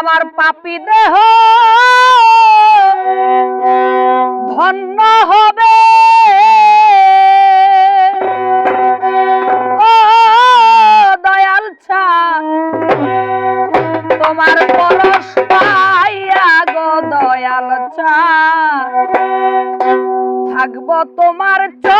আমার পাপি দেহ ধন্য হবে। ও দয়াল ছা, তোমার পরশ পাইয়া গো দয়াল চা থাকব তোমার চরণ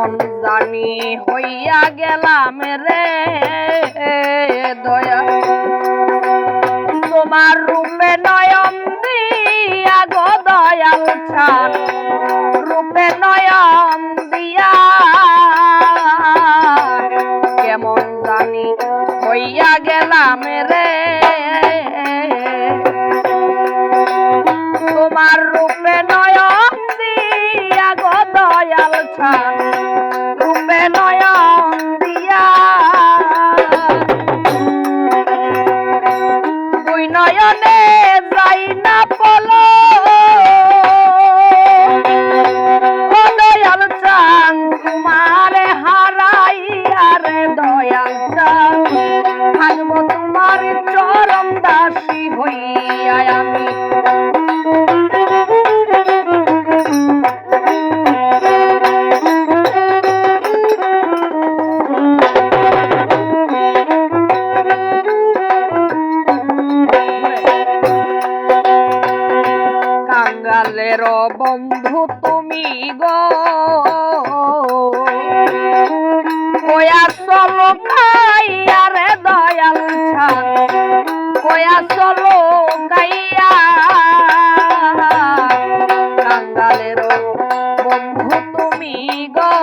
কেমন জানি হইয়া গেলাম রে। দয়া তোমার রূপে নয়ন দিয়া গো দয়াল ছান রূপে নয়ন দিয়া, কেমন জানি হইয়া গেলাম রে। সকলের বন্ধু তুমি গো। কয়াসল কাইয়া রে দয়াল ছান। কয়াসল কাইয়া। কাঙ্গালের বন্ধু তুমি গো।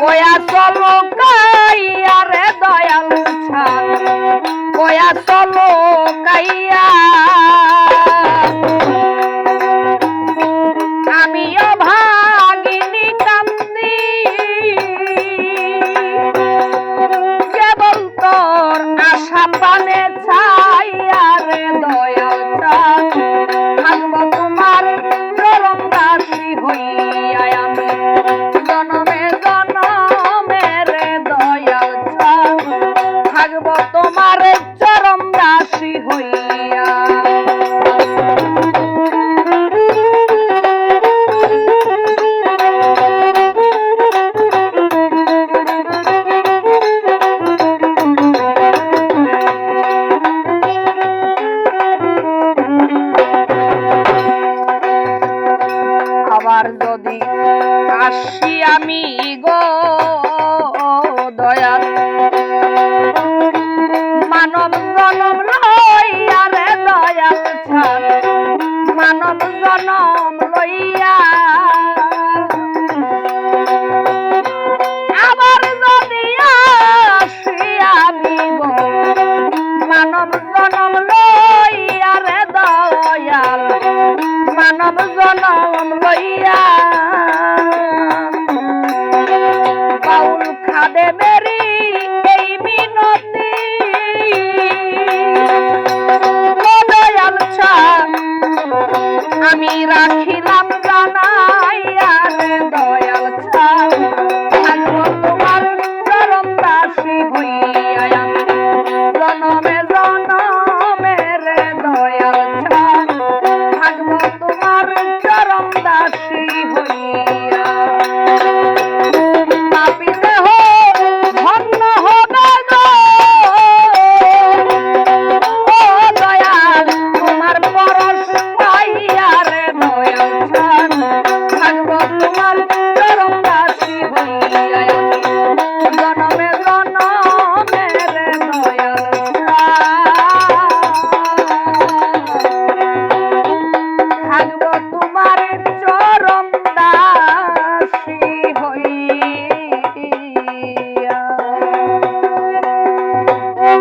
কয়াসল কাইয়া রে Dayal Kayah. I'm on Bonita. আবার যদি আসি আমি গো দয়া